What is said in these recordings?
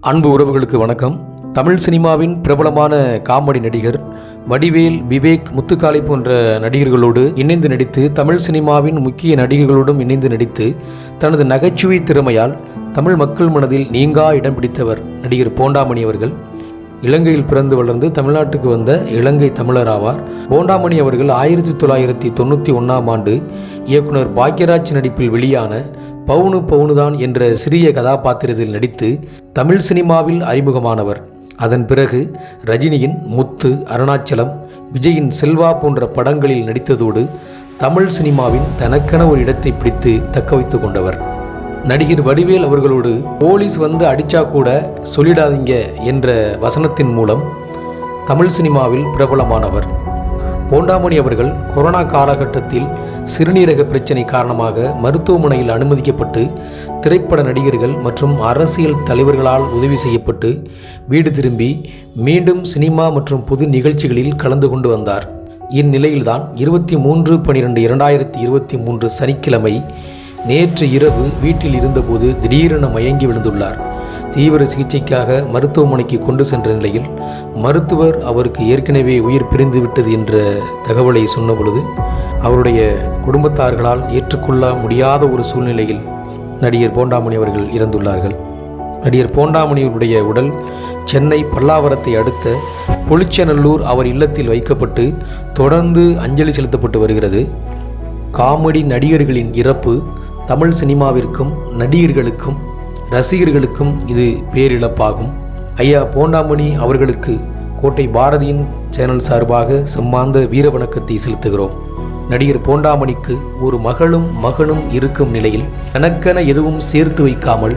அன்பு உறவுகளுக்கு வணக்கம். தமிழ் சினிமாவின் பிரபலமான காமெடி நடிகர் வடிவேல் விவேக் முத்துக்காளி போன்ற நடிகர்களோடு இணைந்து நடித்து தமிழ் சினிமாவின் முக்கிய நடிகர்களோடும் இணைந்து நடித்து தனது நகைச்சுவை திறமையால் தமிழ் மக்கள் மனதில் நீங்கா இடம் பிடித்தவர் நடிகர் போண்டாமணி அவர்கள். இலங்கையில் பிறந்து வளர்ந்து தமிழ்நாட்டுக்கு வந்த இலங்கை தமிழர் ஆவார். போண்டாமணி அவர்கள் ஆயிரத்தி தொள்ளாயிரத்தி தொண்ணூற்றி ஒன்றாம் ஆண்டு இயக்குனர் பாக்யராஜ் நடிப்பில் வெளியான பவுனு பவுனுதான் என்ற சிறிய கதாபாத்திரத்தில் நடித்து தமிழ் சினிமாவில் அறிமுகமானவர். அதன் பிறகு ரஜினியின் முத்து அருணாச்சலம் விஜயின் செல்வா போன்ற படங்களில் நடித்ததோடு தமிழ் சினிமாவின் தனக்கென ஒரு இடத்தை பிடித்து தக்க வைத்து கொண்டவர். நடிகர் வடிவேல் அவர்களோடு போலீஸ் வந்து அடிச்சா கூட சொல்லிடாதீங்க என்ற வசனத்தின் மூலம் தமிழ் சினிமாவில் பிரபலமானவர். போண்டாமணி அவர்கள் கொரோனா காலகட்டத்தில் சிறுநீரக பிரச்சினை காரணமாக மருத்துவமனையில் அனுமதிக்கப்பட்டு திரைப்பட நடிகர்கள் மற்றும் அரசியல் தலைவர்களால் உதவி செய்யப்பட்டு வீடு திரும்பி மீண்டும் சினிமா மற்றும் பொது நிகழ்ச்சிகளில் கலந்து கொண்டு வந்தார். இந்நிலையில்தான் இருபத்தி மூன்று பனிரெண்டு இரண்டாயிரத்தி இருபத்தி மூன்று சனிக்கிழமை நேற்று இரவு வீட்டில் இருந்தபோது திடீரென மயங்கி விழுந்துள்ளார். தீவிர சிகிச்சைக்காக மருத்துவமனைக்கு கொண்டு சென்ற நிலையில் மருத்துவர் அவருக்கு ஏற்கனவே உயிர் பிரிந்து விட்டது என்ற தகவலை சொன்னபொழுது அவருடைய குடும்பத்தார்களால் ஏற்றுக்கொள்ள முடியாத ஒரு சூழ்நிலையில் நடிகர் போண்டாமணி அவர்கள் இறந்துள்ளார்கள். நடிகர் போண்டாமணியுடைய உடல் சென்னை பல்லாவரத்தை அடுத்த பொலிச்சநல்லூர் அவர் இல்லத்தில் வைக்கப்பட்டு தொடர்ந்து அஞ்சலி செலுத்தப்பட்டு வருகிறது. காமெடி நடிகர்களின் இறப்பு தமிழ் சினிமாவிற்கும் நடிகர்களுக்கும் ரசிகர்களுக்கும் இது பேரிழப்பாகும். ஐயா போண்டாமணி அவர்களுக்கு கோட்டை பாரதியின் சேனல் சார்பாக செம்மாந்த வீர வணக்கத்தை செலுத்துகிறோம். நடிகர் போண்டாமணிக்கு ஒரு மகளும் மகனும் இருக்கும் நிலையில் தனக்கென எதுவும் சேர்த்து வைக்காமல்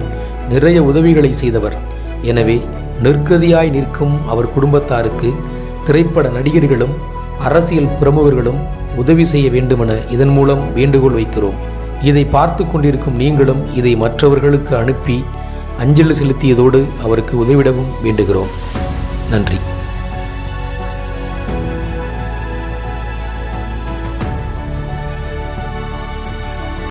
நிறைய உதவிகளை செய்தவர். எனவே நிற்கதியாய் நிற்கும் அவர் குடும்பத்தாருக்கு திரைப்பட நடிகர்களும் அரசியல் பிரமுகர்களும் உதவி செய்ய வேண்டுமென இதன் மூலம் வேண்டுகோள் வைக்கிறோம். இதை பார்த்து கொண்டிருக்கும் நீங்களும் இதை மற்றவர்களுக்கு அனுப்பி அஞ்சலி செலுத்தியதோடு அவருக்கு உதவிடவும் வேண்டுகிறோம். நன்றி.